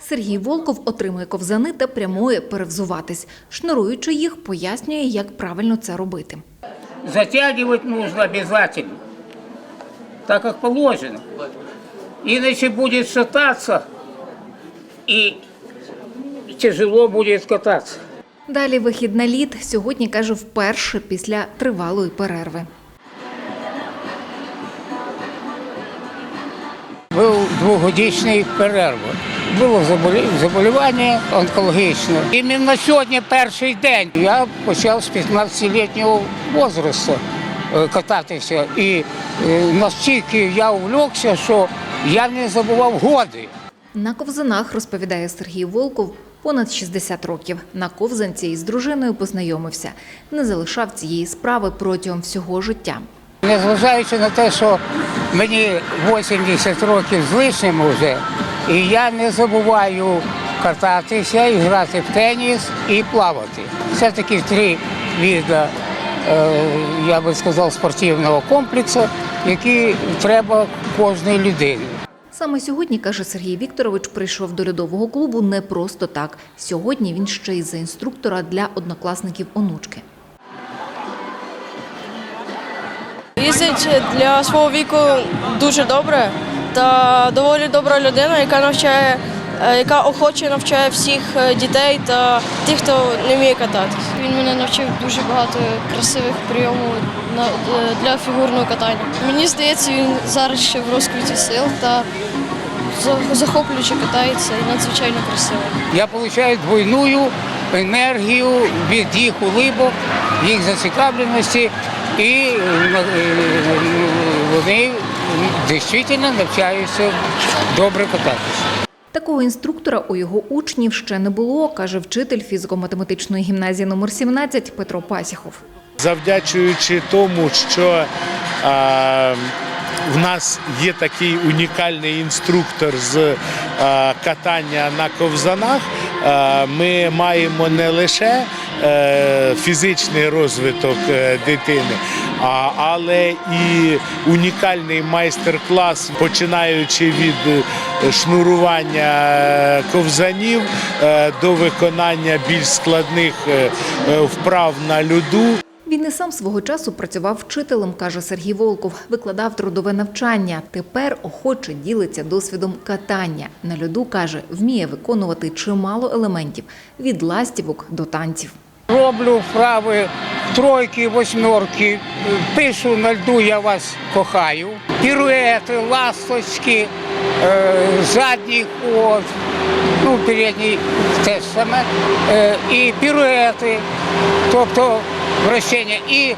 Сергій Волков отримує ковзани та прямує перевзуватись. Шнуруючи їх, пояснює, як правильно це робити. Затягивать нужно обязательно, так как положено. Иначе будет шататься и тяжело будет кататься. Далі вихід на лід сьогодні каже вперше після тривалої перерви. Був двогодічний перерва. Було заболівання онкологічне. Іменно сьогодні перший день я почав з 15-літнього возрасту е, кататися. І е, настільки я увлекся, що я не забував годи. На ковзанах, розповідає Сергій Волков, понад 60 років. На ковзанці із дружиною познайомився. Не залишав цієї справи протягом всього життя. Незважаючи на те, що мені 80 років з лишнім вже, і я не забуваю кататися, і грати в теніс і плавати. Це такі три види, е, я би сказав, спортивного комплексу, які треба кожній людині. Саме сьогодні, каже Сергій Вікторович, прийшов до льодового клубу не просто так. Сьогодні він ще й за інструктора для однокласників онучки. Їздить для свого віку дуже добре та доволі добра людина, яка навчає, е, яка охоче навчає всіх е, дітей та тих, хто не вміє кататись. Він мене навчив дуже багато красивих прийомів на- е, для фігурного катання. Мені здається, він зараз ще в розквіті сил та за- захоплююче катається і надзвичайно красиво. Я отримую двойну енергію від їх улибок, їх зацікавленості, і е, вони дійсно навчаються добре кататися. Такого інструктора у його учнів ще не було, каже вчитель фізико-математичної гімназії номер 17 Петро Пасіхов. завдячуючи тому, що а, в нас є такий унікальний інструктор з а, катання на ковзанах, а, ми маємо не лише фізичний розвиток е, дитини, але і унікальний майстер-клас, починаючи від е, шнурування е, ковзанів е, до виконання більш складних е, е, вправ на льоду. Він і сам свого часу працював вчителем, каже Сергій Волков, викладав трудове навчання. Тепер охоче ділиться досвідом катання. На льоду каже, вміє виконувати чимало елементів від ластівок до танців. Роблю вправи тройки, восьмерки, пишу на льду я вас кохаю. Піруети, ласточки, е, задній ход, ну, передній теж саме, е, і піруети, тобто вращення. І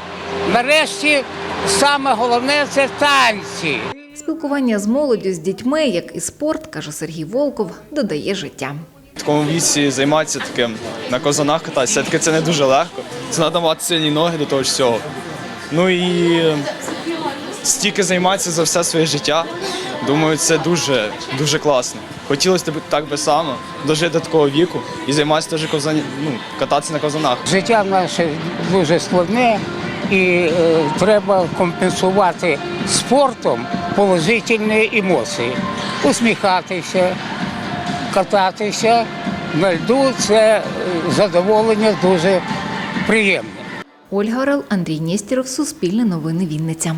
нарешті саме головне це танці. Спілкування з молоддю, з дітьми, як і спорт, каже Сергій Волков, додає життя. В такому віці займатися таким на козанах кататися, все-таки це не дуже легко. Це треба мати сильні ноги до того всього. Ну і стільки займатися за все своє життя. Думаю, це дуже дуже класно. Хотілося б так би само дожити до такого віку і займатися теж ковзані, ну, кататися на ковзанах. Життя наше дуже складне і е, треба компенсувати спортом положительні емоції. Усміхатися, кататися на льду це е, задоволення дуже приємне. Ольга Орел, Андрій Нєстєров, Суспільне новини Вінниця.